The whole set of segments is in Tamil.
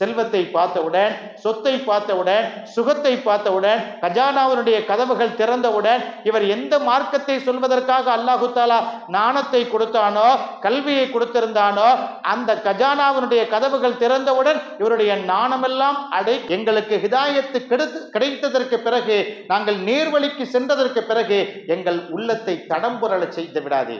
செல்வத்தை பார்த்தவுடன் சொத்தை பார்த்தவுடன் சுகத்தை பார்த்தவுடன் கஜானாவினுடைய கதவுகள் திறந்தவுடன் இவர் எந்த மார்க்கத்தை சொல்வதற்காக அல்லாஹு தாலா நாணத்தை கொடுத்தானோ கல்வியை கொடுத்திருந்தானோ அந்த கஜானாவினுடைய கதவுகள் திறந்தவுடன் இவருடைய நாணமெல்லாம் அடை எங்களுக்கு ஹிதாயத்து கிடைத்து கிடைத்ததற்கு பிறகு நாங்கள் நேர்வழிக்கு சென்றதற்கு பிறகு எங்கள் உள்ளத்தை தடம்புரள செய்து விடாதே.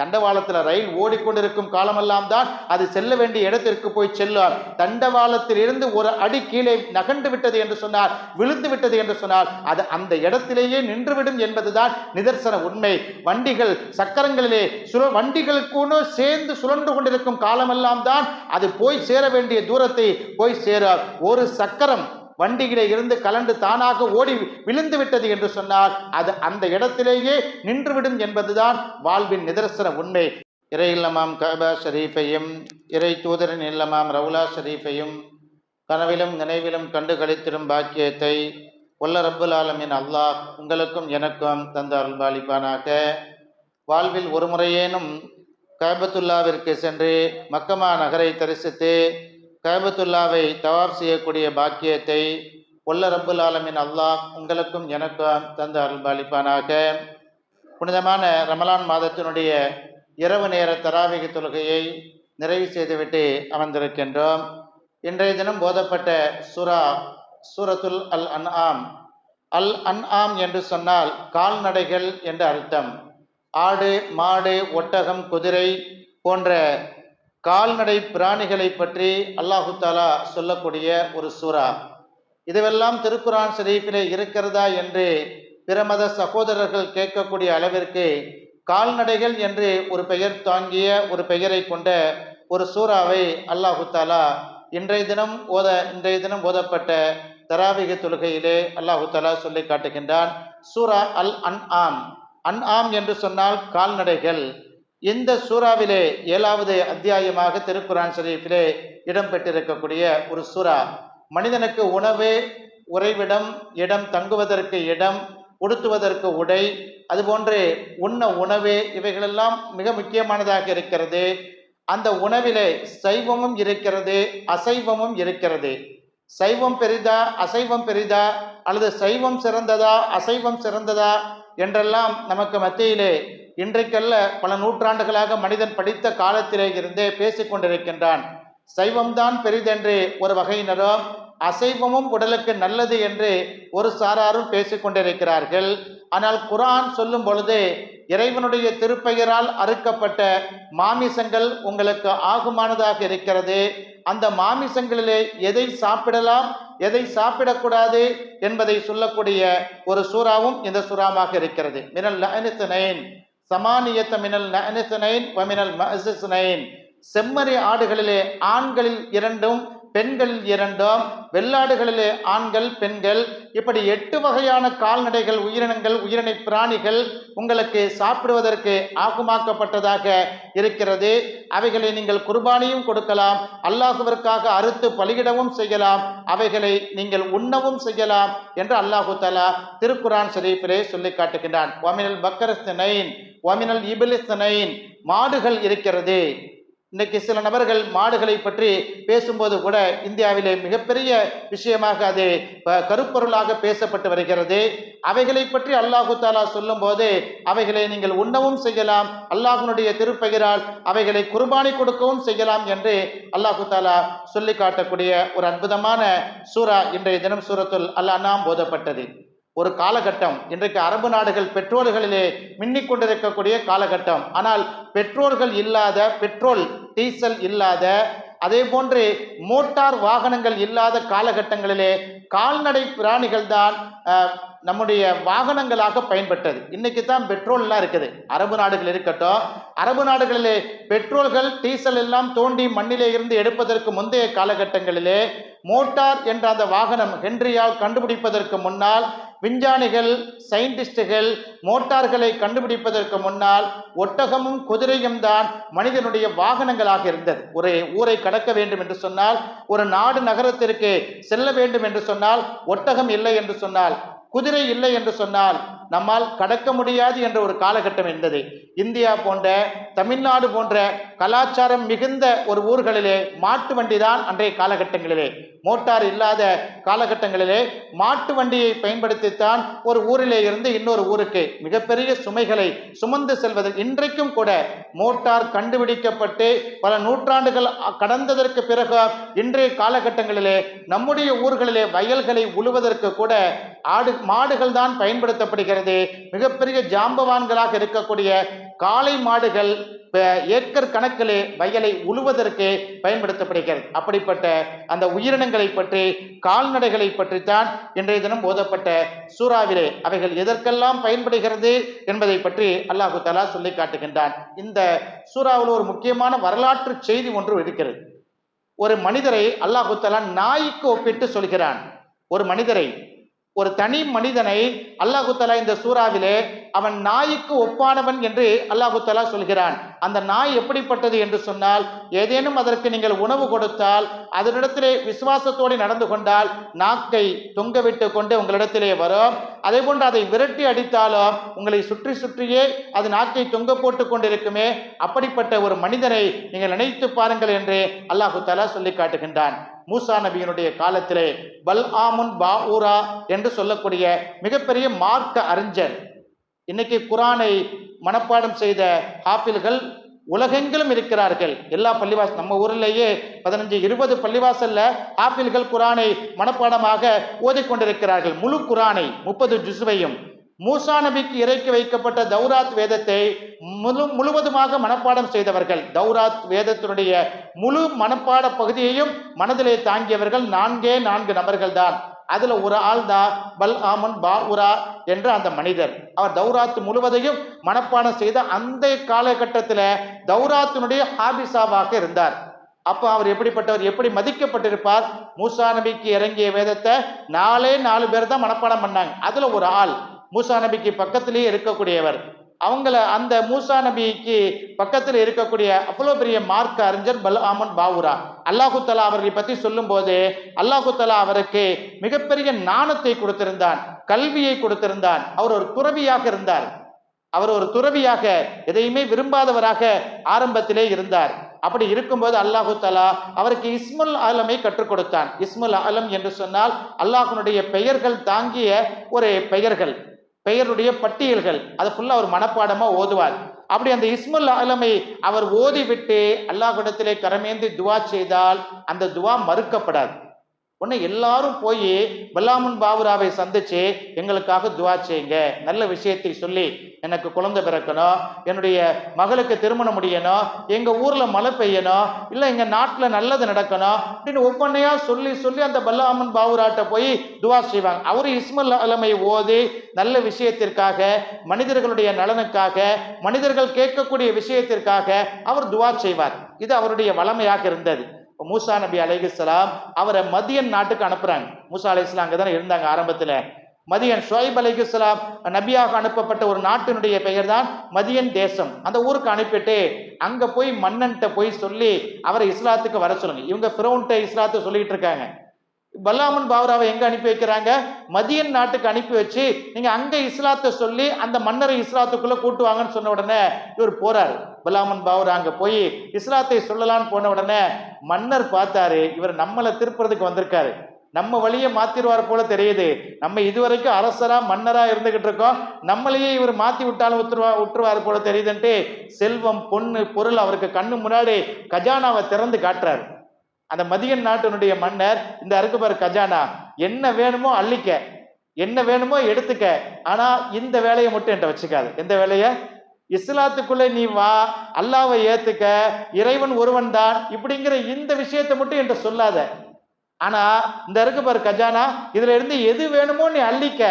தண்டவாளத்தில் ரயில் ஓடிக்கொண்டிருக்கும் காலமெல்லாம் தான் அது செல்ல வேண்டிய இடத்திற்கு போய் செல்லும் தண்டவாளத்தில் இருந்து ஒரு அடி கீழே நகண்டு விட்டது என்று சொன்னார் விழுந்து விட்டது என்று சொன்னால் அது அந்த இடத்திலேயே நின்றுவிடும் என்பதுதான் நிதர்சன உண்மை. வண்டிகள் சக்கரங்களிலே சுழ வண்டிகளுக்கு சேர்ந்து சுழன்று கொண்டிருக்கும் காலமெல்லாம் தான் அது போய் சேர வேண்டிய தூரத்தை போய் சேர ஒரு சக்கரம் வண்டியிலே இருந்து கலண்டு தானாக ஓடி விழுந்து விட்டது என்று சொன்னால் அது அந்த இடத்திலேயே நின்றுவிடும் என்பதுதான் வாழ்வின் நிதர்சன உண்மை. இறை இல்லமாம் கபா ஷரீஃபையும் இறை தூதரின் இல்லமாம் ரவுலா ஷரீஃபையும் கனவிலும் நினைவிலும் கண்டு கழித்திடும் பாக்கியத்தை ஒல்ல ரப்புல் ஆலமின் அல்லாஹ் உங்களுக்கும் எனக்கும் தந்த அருள்பாலிப்பானாக. வாழ்வில் ஒரு முறையேனும் கபத்துல்லாவிற்கு சென்று மக்கமா நகரை தரிசித்து கைபத்துல்லாவை தவாப் செய்யக்கூடிய பாக்கியத்தை ஒல்ல ரப்புல் ஆலமின் அல்லாஹ் உங்களுக்கும் எனக்கும் தந்த அருள்பாலிப்பானாக புனிதமான ரமலான் மாதத்தினுடைய இரவு நேர தராவிக தொழுகையை நிறைவு செய்துவிட்டு அமர்ந்திருக்கின்றோம். இன்றைய தினம் போதப்பட்ட சுரா சூரத்துல் அல் அன்ஆம் அல் அன்ஆம் என்று சொன்னால் கால்நடைகள் என்று அர்த்தம். ஆடு மாடு ஒட்டகம் குதிரை போன்ற கால்நடை பிராணிகளை பற்றி அல்லாஹு தாலா சொல்லக்கூடிய ஒரு சூறா. இதுவெல்லாம் திருக்குரான் ஷெரீஃபிலே இருக்கிறதா என்று பிரமத சகோதரர்கள் கேட்கக்கூடிய அளவிற்கு கால்நடைகள் என்று ஒரு பெயர் தாங்கிய ஒரு பெயரை கொண்ட ஒரு சூறாவை அல்லாஹு தாலா இன்றைய தினம் ஓத இன்றைய தினம் ஓதப்பட்ட தராவிக தொழுகையிலே அல்லாஹு தாலா சொல்லி காட்டுகின்றான். சூரா அல் அன் ஆம் அன் ஆம் என்று சொன்னால் கால்நடைகள். இந்த சூறாவிலே ஏழாவது அத்தியாயமாக திருக்குரான் ஷரீஃபிலே இடம்பெற்றிருக்கக்கூடிய ஒரு சூறா. மனிதனுக்கு உணவு உறைவிடம் இடம் தங்குவதற்கு இடம் உடுத்துவதற்கு உடை அதுபோன்று உண்ண உணவு இவைகளெல்லாம் மிக முக்கியமானதாக இருக்கிறது. அந்த உணவிலே சைவமும் இருக்கிறது அசைவமும் இருக்கிறது. சைவம் பெரிதா அசைவம் பெரிதா அல்லது சைவம் சிறந்ததா அசைவம் சிறந்ததா என்றெல்லாம் நமக்கு மத்தியிலே இன்றைக்கல்ல பல நூற்றாண்டுகளாக மனிதன் படித்த காலத்திலே இருந்தே பேசிக்கொண்டிருக்கின்றான் சைவம்தான் பெரிதென்று ஒரு வகையினரும் அசைவமும் உடலுக்கு நல்லது என்று ஒரு சாராரும் பேசிக்கொண்டிருக்கிறார்கள் ஆனால் குரான் சொல்லும் பொழுது இறைவனுடைய திருப்பெயரால் அறுக்கப்பட்ட மாமிசங்கள் உங்களுக்கு ஆகுமானதாக இருக்கிறது? அந்த மாமிசங்களிலே எதை சாப்பிடலாம் எதை சாப்பிடக்கூடாது என்பதை சொல்லக்கூடிய ஒரு சூறாவும் இந்த சூறாவாக இருக்கிறது. மினல் நயனித்தனைன் சமானியத்த மினல் நயனித்தனைன் வமினல் மசிஸ்னைன் செம்மறி ஆடுகளிலே ஆண்களில் இரண்டும் பெண்கள் இரண்டும் வெள்ளாடுகளிலே ஆண்கள் பெண்கள். இப்படி எட்டு வகையான கால்நடைகள் உயிரினங்கள் உயிரினை பிராணிகள் உங்களுக்கு சாப்பிடுவதற்கு ஆகுமாக்கப்பட்டதாக இருக்கிறது. அவைகளை நீங்கள் குர்பானியும் கொடுக்கலாம் அல்லாஹுவிற்காக அறுத்து பலியிடவும் செய்யலாம் அவைகளை நீங்கள் உண்ணவும் செய்யலாம் என்று அல்லாஹு தலா திருக்குரான் ஷரீஃபிலே சொல்லி காட்டுகின்றான். ஒமினல் பக்கரஸ்தனைன் ஒமினல் இபிலிஸ்தனைன் மாடுகள் இருக்கிறது. இன்னைக்கு சில நபர்கள் மாடுகளை பற்றி பேசும்போது கூட இந்தியாவிலே மிகப்பெரிய விஷயமாக அது ப- கருப்பொருளாக பேசப்பட்டு வருகிறது. அவைகளை பற்றி அல்லாஹு தாலா சொல்லும்போது அவைகளை நீங்கள் உண்ணவும் செய்யலாம் அல்லாஹுனுடைய திருப்பெயரால் அவைகளை குர்பானி கொடுக்கவும் செய்யலாம் என்று அல்லாஹு தாலா சொல்லி காட்டக்கூடிய ஒரு அற்புதமான சூரா இன்றைய தினம் சூரத்துல் அல்லாஹ் போதப்பட்டது ஒரு காலகட்டம். இன்றைக்கு அரபு நாடுகள் பெட்ரோல்களிலே மின்னிக் கொண்டிருக்கக்கூடிய காலகட்டம். ஆனால் பெட்ரோல்கள் இல்லாத பெட்ரோல் டீசல் இல்லாத அதே போன்று மோட்டார் வாகனங்கள் இல்லாத காலகட்டங்களிலே கால்நடை பிராணிகள் தான் நம்முடைய வாகனங்களாக பயன்பட்டது. இன்னைக்கு தான் பெட்ரோல்லாம் இருக்குது. அரபு நாடுகள் இருக்கட்டும் அரபு நாடுகளிலே பெட்ரோல்கள் டீசல் எல்லாம் தோண்டி மண்ணிலே இருந்து எடுப்பதற்கு முந்தைய காலகட்டங்களிலே மோட்டார் என்ற அந்த வாகனம் ஹென்ரியால் கண்டுபிடிப்பதற்கு முன்னால் விஞ்ஞானிகள் சயின்டிஸ்டுகள் மோட்டார்களை கண்டுபிடிப்பதற்கு முன்னால் ஒட்டகமும் குதிரையும் தான் மனிதனுடைய வாகனங்களாக இருந்தது. ஒரு ஊரை கடக்க வேண்டும் என்று சொன்னால் ஒரு நாடு நகரத்திற்கு செல்ல வேண்டும் என்று சொன்னால் ஒட்டகம் இல்லை என்று சொன்னால் குதிரை இல்லை என்று சொன்னால் நம்மால் கடக்க முடியாது என்ற ஒரு காலகட்டம் இருந்தது. இந்தியா போன்ற தமிழ்நாடு போன்ற கலாச்சாரம் மிகுந்த ஒரு ஊர்களிலே மாட்டு வண்டி தான் அன்றைய காலகட்டங்களிலே. மோட்டார் இல்லாத காலகட்டங்களிலே மாட்டு வண்டியை பயன்படுத்தித்தான் ஒரு ஊரிலே இருந்து இன்னொரு ஊருக்கு மிகப்பெரிய சுமைகளை சுமந்து செல்வது இன்றைக்கும் கூட மோட்டார் கண்டுபிடிக்கப்பட்டு பல நூற்றாண்டுகள் கடந்ததற்கு பிறகு இன்றைய காலகட்டங்களிலே நம்முடைய ஊர்களிலே வயல்களை உழுவதற்கு கூட ஆடு மாடுகள் தான் பயன்படுத்தப்படுகிறது. மிகப்பெரிய ஜாம்பவான்களாக இருக்கக்கூடிய காளை மாடுகள் ஏக்கர் கணக்கிலே வயலை உழுவதற்கு பயன்படுத்தப்படுகிறது. அப்படிப்பட்ட அந்த உயிரினங்களை பற்றி கால்நடைகளை பற்றித்தான் இன்றைய தினம் ஓதப்பட்ட சூறாவிலே அவைகள் எதற்கெல்லாம் பயன்படுகிறது என்பதை பற்றி அல்லாஹு தலா சொல்லி காட்டுகின்றான். இந்த சூறாவில் ஒரு முக்கியமான வரலாற்று செய்தி ஒன்று இருக்கிறது. ஒரு மனிதரை அல்லாஹு தலா நாய்க்கு ஒப்பிட்டு சொல்கிறான். ஒரு மனிதரை ஒரு தனி மனிதனை அல்லாஹு தலா இந்த சூறாவிலே அவன் நாய்க்கு ஒப்பானவன் என்று அல்லாஹு தலா சொல்கிறான். அந்த நாய் எப்படிப்பட்டது என்று சொன்னால் ஏதேனும் அதற்கு நீங்கள் உணவு கொடுத்தால் அதனிடத்திலே விசுவாசத்தோடு நடந்து கொண்டால் நாக்கை தொங்கவிட்டு கொண்டு உங்களிடத்திலே வரும். அதே போன்று அதை விரட்டி அடித்தாலும் உங்களை சுற்றி சுற்றியே அது நாக்கை தொங்க போட்டு கொண்டிருக்குமே. அப்படிப்பட்ட ஒரு மனிதனை நீங்கள் நினைத்து பாருங்கள் என்று அல்லாஹு தலா சொல்லி காட்டுகின்றான். மூசா நபியினுடைய காலத்திலே பல் ஆமுன் பாஊரா என்று சொல்லக்கூடிய மிகப்பெரிய மார்க்க அறிஞர். இன்னைக்கு குரானை மனப்பாடம் செய்த ஹாஃபில்கள் உலகெங்கிலும் இருக்கிறார்கள். எல்லா பள்ளிவாசல் நம்ம ஊரிலேயே பதினஞ்சு இருபது பள்ளிவாசல்ல ஆப்பிள்கள் குரானை மனப்பாடமாக ஓதிக்கொண்டிருக்கிறார்கள். முழு குரானை முப்பது ஜுசுவையும் மூசா நபிக்கு இறக்கி வைக்கப்பட்ட தௌராத் வேதத்தை முழு முழுவதுமாக மனப்பாடம் செய்தவர்கள். தௌராத் வேதத்தினுடைய முழு மனப்பாட பகுதியையும் மனதிலே தாங்கியவர்கள் நான்கே நான்கு நபர்கள் தான். அதுல ஒரு ஆள் தான் பல் ஆமன் உரா என்ற அந்த மனிதர். அவர் தௌராத் முழுவதையும் மனப்பாடம் செய்த அந்த காலகட்டத்தில் தௌராத்தினுடைய ஹாபிசாவாக இருந்தார். அப்போ அவர் எப்படிப்பட்டவர் எப்படி மதிக்கப்பட்டிருப்பார்? மூசா நபிக்கு இறங்கிய வேதத்தை நாலே நாலு பேர் தான் மனப்பாடம் பண்ணாங்க. அதுல ஒரு ஆள். மூசா நபிக்கு பக்கத்திலேயே இருக்கக்கூடியவர். அவங்கள அந்த மூசா நபிக்கு பக்கத்தில் இருக்கக்கூடிய அவ்வளோ பெரிய மார்க் அறிஞர் பல் ஆமன் பாவுரா. அல்லாஹு தலா அவர்களை பற்றி சொல்லும்போது அல்லாஹு தலா அவருக்கு மிகப்பெரிய நாணத்தை கொடுத்திருந்தான் கல்வியை கொடுத்திருந்தான். அவர் ஒரு துறவியாக இருந்தார். அவர் ஒரு துறவியாக எதையுமே விரும்பாதவராக ஆரம்பத்திலே இருந்தார். அப்படி இருக்கும்போது அல்லாஹு தலா அவருக்கு இஸ்முல் ஆலமை கற்றுக் கொடுத்தான். இஸ்முல் ஆலம் என்று சொன்னால் அல்லாஹனுடைய பெயர்கள் தாங்கிய ஒரு பெயர்கள். பெயருடைய பட்டியல்கள். அது ஃபுல்லாக ஒரு மனப்பாடமாக ஓதுவார். அப்படி அந்த இஸ்முல் ஆலமை அவர் ஓதிவிட்டு அல்லாஹ் இடத்திலே கரமேந்தி துவா செய்தால் அந்த துவா மறுக்கப்படாது. உடனே எல்லாரும் போய் பல்லாமன் பாவுராவை சந்திச்சு எங்களுக்காக துவா செய்யுங்க. நல்ல விஷயத்தை சொல்லி எனக்கு குழந்தை பிறக்கணும். என்னுடைய மகளுக்கு திருமணம் முடியணும். எங்கள் ஊரில் மழை பெய்யணும். இல்லை எங்கள் நாட்டில் நல்லது நடக்கணும். அப்படின்னு ஒவ்வொன்றையா சொல்லி சொல்லி அந்த பல்லாமன் பாபுராட்ட போய் துவா செய்வாங்க. அவர் இஸ்மல் அலமை ஓதி நல்ல விஷயத்திற்காக மனிதர்களுடைய நலனுக்காக மனிதர்கள் கேட்கக்கூடிய விஷயத்திற்காக அவர் துவா செய்வார். இது அவருடைய வளமையாக இருந்தது. இப்போ மூசா நபி அலைகுஸ்லாம் அவரை மதியன் நாட்டுக்கு அனுப்புறாங்க. மூசா அலைஸ்லாம் அங்கே தானே இருந்தாங்க ஆரம்பத்தில். மதியன் ஷுவைப் அலைகுஸ்லாம் நபியாக அனுப்பப்பட்ட ஒரு நாட்டினுடைய பெயர் தான் மதியன் தேசம். அந்த ஊருக்கு அனுப்பிட்டு அங்கே போய் மன்னன்ட்ட போய் சொல்லி அவரை இஸ்லாத்துக்கு வர சொல்லுங்க. இவங்க ஃபிரௌன்ட்ட இஸ்லாத்தை சொல்லிட்டு இருக்காங்க. பல்லாமன் பாவராவை எங்க அனுப்பி வைக்கிறாங்க? மதியன் நாட்டுக்கு அனுப்பி வச்சு நீங்க அங்க இஸ்லாத்தை சொல்லி அந்த மன்னரை இஸ்லாத்துக்குள்ள கூட்டுவாங்கன்னு சொன்ன உடனே இவர் போறாரு. பல்லாமன் பாவரா அங்க போய் இஸ்லாத்தை சொல்லலாம்னு போன உடனே மன்னர் பார்த்தாரு இவர் நம்மளை திருப்புறதுக்கு வந்திருக்காரு. நம்ம வழியை மாத்திடுவார் போல தெரியுது. நம்ம இதுவரைக்கும் அரசரா மன்னரா இருந்துகிட்டு இருக்கோம். நம்மளையே இவர் மாத்தி விட்டாலும் விட்டுருவா விட்டுருவார் போல தெரியுதுன்ட்டு செல்வம் பொண்ணு பொருள் அவருக்கு கண்ணு முன்னாடி கஜானாவை திறந்து காட்டுறாரு. அந்த மதியன் நாட்டினுடைய மன்னர் இந்த அருக்குபார் கஜானா என்ன வேணுமோ அள்ளிக்க என்ன வேணுமோ எடுத்துக்க ஆனா இந்த வேலையை மட்டும் என்கிட்ட வச்சுக்காது. எந்த வேலையை? இஸ்லாத்துக்குள்ளே நீ வா அல்லாவை ஏத்துக்க இறைவன் ஒருவன் தான் இப்படிங்கிற இந்த விஷயத்தை மட்டும் என்கிட்ட சொல்லாத. ஆனா இந்த இருக்கு பாரு கஜானா இதுல இருந்து எது வேணுமோ நீ அள்ளிக்க.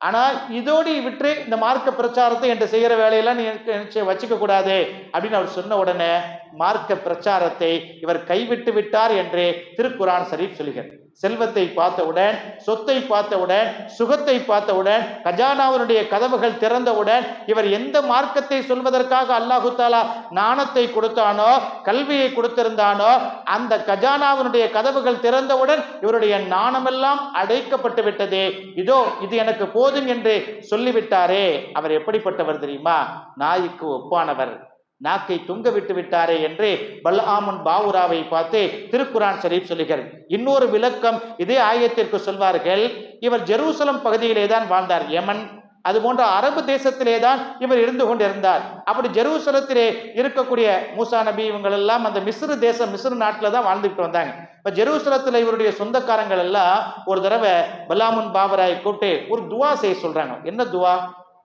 ஆனால் இதோடு விட்டு இந்த மார்க்க பிரச்சாரத்தை என்று செய்கிற வேலையெல்லாம் நீ நினைச்சு வச்சுக்க கூடாது அப்படின்னு அவர் சொன்ன உடனே மார்க்க பிரச்சாரத்தை இவர் கைவிட்டு விட்டார் என்று திருக்குரான் சரீப் சொல்கிறார் செல்வத்தை பார்த்தவுடன் சொத்தை பார்த்தவுடன் சுகத்தை பார்த்தவுடன் கஜானாவினுடைய கதவுகள் திறந்தவுடன் இவர் எந்த மார்க்கத்தை சொல்வதற்காக அல்லாஹு தாலா நாணத்தை கொடுத்தானோ கல்வியை கொடுத்திருந்தானோ அந்த கஜானாவினுடைய கதவுகள் திறந்தவுடன் இவருடைய நாணமெல்லாம் அடைக்கப்பட்டு விட்டது. இதோ இது எனக்கு போதும் போதும் என்று சொல்லிவிட்டாரே. அவர் எப்படிப்பட்டவர் தெரியுமா? நாய்க்கு ஒப்பானவர். நாக்கை தொங்க விட்டு விட்டாரே என்று பல்லாமுன் பாவுராவை பார்த்து திருக்குரான் ஷரீப் சொல்லுகிறார். இன்னொரு விளக்கம் இதே ஆயத்திற்கு சொல்வார்கள். இவர் ஜெருசலம் பகுதியிலே தான் வாழ்ந்தார். யமன். அது போன்ற அரபு தேசத்திலே தான் இவர் இருந்து கொண்டிருந்தார். அப்படி ஜெருசலத்திலே இருக்கக்கூடிய மூசா நபி இவங்கள் எல்லாம் அந்த மிஸ்ரு தேசம் மிஸ்ரு நாட்டில் தான் வாழ்ந்துட்டு வந்தாங்க. இப்போ ஜெருசலத்தில் இவருடைய சொந்தக்காரங்கள் எல்லாம் ஒரு தடவை பலாமுன் பாபராய் கூப்பிட்டு ஒரு துவா செய்ய சொல்றாங்க. என்ன துவா?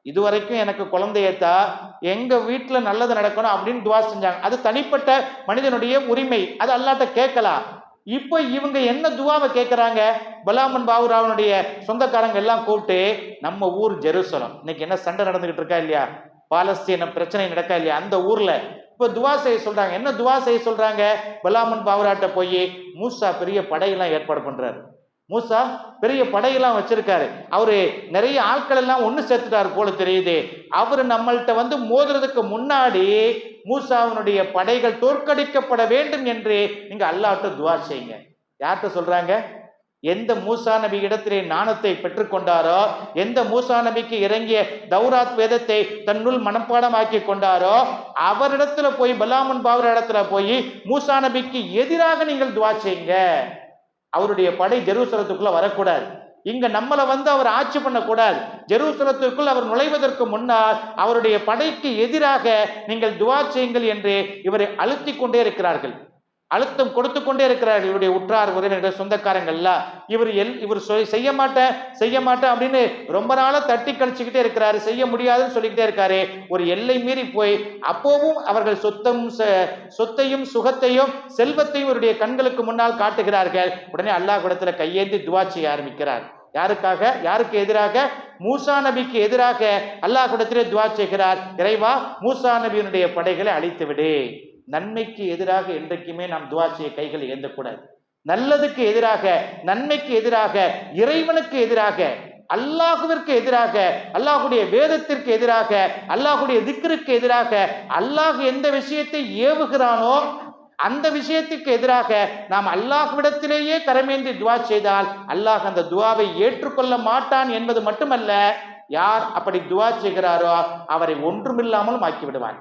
இதுவரைக்கும் எனக்கு குழந்தையத்தா எங்க வீட்டில் நல்லது நடக்கணும் அப்படின்னு துவா செஞ்சாங்க. அது தனிப்பட்ட மனிதனுடைய உரிமை. அது அல்லாட்ட கேட்கலாம். இப்போ இவங்க என்ன துவாவை கேட்குறாங்க பலாமன் பாபுராவனுடைய சொந்தக்காரங்க எல்லாம் கூப்பிட்டு நம்ம ஊர் ஜெருசலம். இன்னைக்கு என்ன சண்டை நடந்துகிட்டு இருக்கா இல்லையா? பாலஸ்தீன பிரச்சனை நடக்கா இல்லையா? அந்த ஊர்ல. இப்போ துவா செய்ய சொல்றாங்க. என்ன துவா செய்ய சொல்றாங்க? பலாமன் பாபுராட்ட போய் மூசா பெரிய படையெல்லாம் ஏற்பாடு பண்றாரு. மூசா பெரிய படையெல்லாம் வச்சிருக்காரு. அவரு நிறைய ஆட்கள் எல்லாம் ஒன்று சேர்த்துட்டாரு போல தெரியுது. அவர் நம்மள்கிட்ட வந்து மோதுறதுக்கு முன்னாடி மூசாவினுடைய படைகள் தோற்கடிக்கப்பட வேண்டும் என்று நீங்க அல்லாட்ட துவா செய்யுங்க. யார்கிட்ட சொல்றாங்க? எந்த மூசா நபி இடத்திலே நாணத்தை பெற்றுக்கொண்டாரோ எந்த மூசா நபிக்கு இறங்கிய தௌராத் வேதத்தை தன்னுள் மனப்பாடமாக்கி கொண்டாரோ அவரிடத்துல போய் பலாமன் பாவர் இடத்துல போய் மூசா நபிக்கு எதிராக நீங்கள் துவா செய்யுங்க. அவருடைய படை ஜெருசலத்துக்குள்ள வரக்கூடாது. இங்க நம்மளை வந்து அவர் ஆட்சி பண்ணக்கூடாது. ஜெருசலத்திற்குள் அவர் நுழைவதற்கு முன்னால் அவருடைய படைக்கு எதிராக நீங்கள் துவா செய்யுங்கள் என்று இவரை அழுத்தி கொண்டே இருக்கிறார்கள். அழுத்தம் கொடுத்து கொண்டே இருக்கிறார்கள் இவருடைய உற்றார் உறவினர்கள் சொந்தக்காரங்கள்ல. இவர் எல் இவர் சொ- செய்ய மாட்டேன் செய்ய மாட்டேன் அப்படின்னு ரொம்ப நாளா தட்டி கழிச்சுக்கிட்டே இருக்கிறாரு. செய்ய முடியாதுன்னு சொல்லிக்கிட்டே இருக்காரு. ஒரு எல்லை மீறி போய் அப்போவும் அவர்கள் சொத்தம் ச- சொத்தையும் சுகத்தையும் செல்வத்தையும் இவருடைய கண்களுக்கு முன்னால் காட்டுகிறார்கள். உடனே அல்லாஹ் குடத்துல கையேந்தி துவா செய்ய ஆரம்பிக்கிறார். யாருக்காக? யாருக்கு எதிராக? மூசா நபிக்கு எதிராக அல்லாஹ் குடத்திலே துவா செய்கிறார். இறைவா மூசா நபியினுடைய படைகளை அழித்து விடு நன்மைக்கு எதிராக என்றைக்குமே நாம் துவா செய்ய கைகள் ஏந்தக்கூடாது நல்லதுக்கு எதிராக நன்மைக்கு எதிராக இறைவனுக்கு எதிராக அல்லாஹுவிற்கு எதிராக அல்லாஹுடைய வேதத்திற்கு எதிராக அல்லாஹுடைய திக்ருக்கு எதிராக அல்லாஹ் எந்த விஷயத்தை ஏவுகிறானோ அந்த விஷயத்துக்கு எதிராக நாம் அல்லாஹ்விடத்திலேயே கரமேந்தி துவா செய்தால் அல்லாஹ் அந்த துவாவை ஏற்றுக்கொள்ள மாட்டான் என்பது மட்டுமல்ல யார் அப்படி துவா செய்கிறாரோ அவரை ஒன்றுமில்லாமலும் ஆக்கி விடுவான்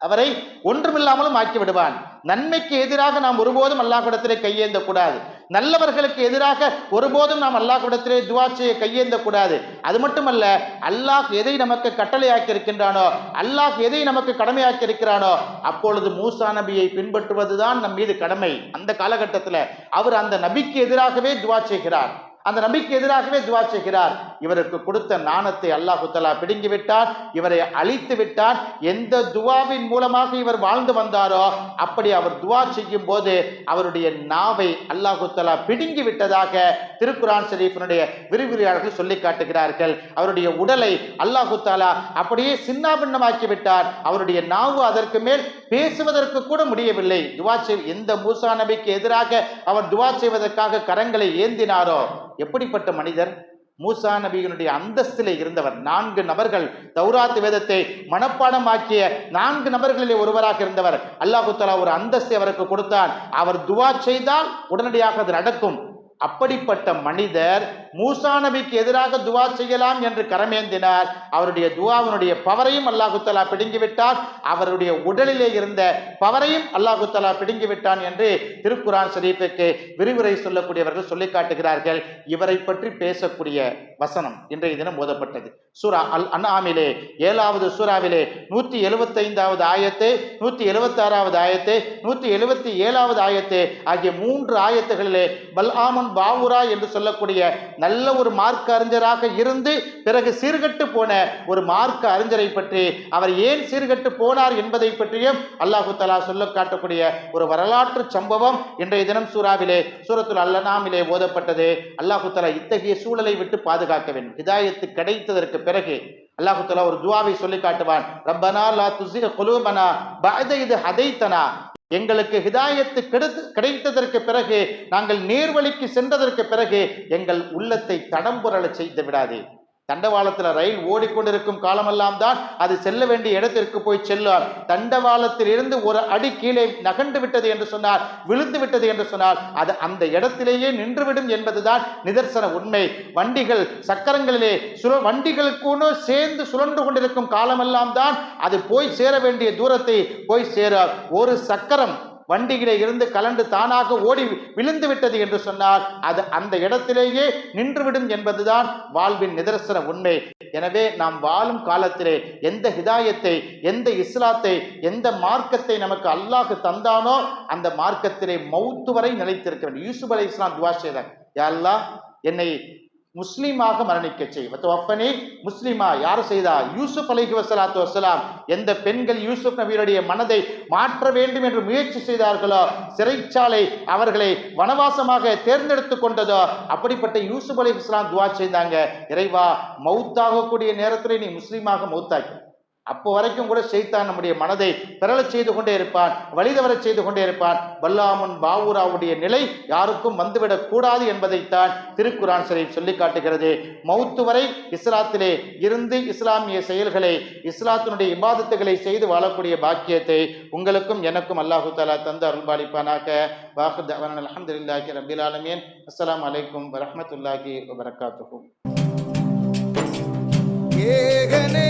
அவரை ஒன்றுமில்லாமலும் ஆக்கி விடுவான் நன்மைக்கு எதிராக நாம் ஒருபோதும் அல்லாஹ்விடத்திலே கையேந்த கூடாது நல்லவர்களுக்கு எதிராக ஒருபோதும் நாம் அல்லாஹ்விடத்திலே துவா செய்ய கையேந்த கூடாது அது மட்டுமல்ல அல்லாஹ் எதை நமக்கு கட்டளையாக்கி இருக்கின்றானோ அல்லாஹ் எதை நமக்கு கடமையாக்கி இருக்கிறானோ அப்பொழுது மூசா நபியை பின்பற்றுவதுதான் நம் மீது கடமை. அந்த காலகட்டத்தில் அவர் அந்த நபிக்கு எதிராகவே துவா செய்கிறார். அந்த நபிக்கு எதிராகவே துவா செய்கிறார். இவருக்கு கொடுத்த நாணத்தை அல்லாஹு தலா பிடுங்கி விட்டார் இவரை அழித்து விட்டார் எந்த துவாவின் மூலமாக இவர் வாழ்ந்து வந்தாரோ அப்படி அவர் துவா செய்யும் போது அவருடைய நாவை அல்லாஹு தலா பிடுங்கி விட்டதாக திருக்குரான் ஷரீஃபினுடைய விரிவுரையாளர்கள் சொல்லி காட்டுகிறார்கள். அவருடைய உடலை அல்லாஹு தாலா அப்படியே சின்னாபின்னமாக்கி விட்டார். அவருடைய நாவு அதற்கு மேல் பேசுவதற்கு கூட முடியவில்லை. துவா செய் எந்த மூசா நபிக்கு எதிராக அவர் துவா செய்வதற்காக கரங்களை ஏந்தினாரோ எப்படிப்பட்ட மனிதர்? மூசா நபியினுடைய அந்தஸ்திலே இருந்தவர். நான்கு நபர்கள். தௌராத் வேதத்தை மனப்பாடமாக்கிய நான்கு நபர்களிலே ஒருவராக இருந்தவர். அல்லாஹு தலா ஒரு அந்தஸ்தை அவருக்கு கொடுத்தார் அவர் துவா செய்தால் உடனடியாக அது நடக்கும். அப்படிப்பட்ட மனிதர் மூசா நபிக்கு எதிராக துவா செய்யலாம் என்று கரமேந்தினார். அவருடைய துவாவினுடைய பவரையும் அல்லாஹுத்தலா பிடுங்கிவிட்டார் அவருடைய உடலிலே இருந்த பவரையும் அல்லாஹுத்தலா பிடுங்கிவிட்டான் விட்டான் என்று திருக்குரான் ஷரீஃபுக்கு விரிவுரை சொல்லக்கூடியவர்கள் சொல்லி காட்டுகிறார்கள். இவரை பற்றி பேசக்கூடிய வசனம் இன்றைய தினம் ஓதப்பட்டது. சூரா அல் அன்ஆமிலே ஏழாவது சூறாவிலே நூற்றி எழுபத்தைந்தாவது ஆயத்து நூற்றி எழுபத்தாறாவது ஆயத்து நூற்றி எழுபத்தி ஏழாவது ஆயத்து ஆகிய மூன்று ஆயத்துகளிலே பாவுரா என்று சொல்லக்கூடிய நல்ல ஒரு மார்க்க அறிஞராக இருந்து பிறகு சீர்கட்டு போன ஒரு மார்க்க அறிஞரை பற்றி அவர் ஏன் சீர்கட்டு போனார் என்பதை பற்றியும் அல்லாஹு தலா சொல்ல காட்டக்கூடிய ஒரு வரலாற்று சம்பவம் இன்றைய தினம் சூறாவிலே சூரத்துல் அல்லனாமிலே ஓதப்பட்டது. அல்லாஹு தலா இத்தகைய சூழலை விட்டு பாதுகாக்க வேண்டும். ஹிதாயத்து கிடைத்ததற்கு பிறகு அல்லாஹு தலா ஒரு துவாவை சொல்லி காட்டுவான். ரப்பனா லா துஸிக குலூபனா பஅத இது ஹதைத்தனா எங்களுக்கு ஹிதாயத்து கிடைத்து கிடைத்ததற்கு பிறகு நாங்கள் நேர்வழிக்கு சென்றதற்கு பிறகு எங்கள் உள்ளத்தை தடம்புரள செய்து விடாதே தண்டவாளத்தில் ரயில் ஓடிக்கொண்டிருக்கும் காலமெல்லாம் தான் அது செல்ல வேண்டிய இடத்திற்கு போய் செல்லும் தண்டவாளத்தில் இருந்து ஒரு அடி கீழே நகண்டு விட்டது என்று சொன்னால் விழுந்து விட்டது என்று சொன்னால் அது அந்த இடத்திலேயே நின்றுவிடும் என்பதுதான் நிதர்சன உண்மை. வண்டிகள் சக்கரங்களிலே சுழ வண்டிகளுக்குன்னு சேர்ந்து சுழன்று கொண்டிருக்கும் காலமெல்லாம் தான் அது போய் சேர வேண்டிய தூரத்தை போய் சேர ஒரு சக்கரம் வண்டியிலே இருந்து கலண்டு தானாக ஓடி விழுந்து விட்டது என்று சொன்னால் அது அந்த இடத்திலேயே நின்றுவிடும் என்பதுதான் வாழ்வின் நிதர்சன உண்மை. எனவே நாம் வாழும் காலத்திலே எந்த ஹிதாயத்தை எந்த இஸ்லாத்தை எந்த மார்க்கத்தை நமக்கு அல்லாஹ் தந்தானோ அந்த மார்க்கத்திலே மௌத்து வரை நிலைத்திருக்க வேண்டும். யூசுப் அலை இஸ்லாம் துவா செய்தார். யா அல்லாஹ் என்னை முஸ்லீமாக மரணிக்க செய் முஸ்லீமா யார் செய்தா? யூசுப் அலிஹி வசலாத்து வசலாம் எந்த பெண்கள் யூசுப் நபியுடைய மனதை மாற்ற வேண்டும் என்று முயற்சி செய்தார்களோ சிறைச்சாலை அவர்களை வனவாசமாக தேர்ந்தெடுத்து கொண்டதோ அப்படிப்பட்ட யூசுப் அலைஹி இஸ்லாம் துவா செய்தாங்க. இறைவா மௌத்தாகக்கூடிய நேரத்தில் நீ முஸ்லீமாக மௌத்தாக்கி. அப்போ வரைக்கும் கூட செய்தான் நம்முடைய மனதை பிறலச் செய்து கொண்டே இருப்பான் வழிதவரச் செய்து கொண்டே இருப்பான். வல்லாமன் பாவூராவுடைய நிலை யாருக்கும் வந்துவிடக் கூடாது என்பதைத்தான் திருக்குரான் சரீப் சொல்லி காட்டுகிறது. மௌத்து வரை இஸ்லாத்திலே இருந்து இஸ்லாமிய செயல்களை இஸ்லாத்தினுடைய இபாதத்துகளை செய்து வாழக்கூடிய பாக்கியத்தை உங்களுக்கும் எனக்கும் அல்லாஹு தாலா தந்து அருள்பாலிப்பானாக. வாஹத் அவன் அலமதுல்லாஹி ரபில் ஆலமீன். அஸ்லாம் வலைக்கும் வரமத்துல்லாஹி வரகாத்துக்கும் ஏகனே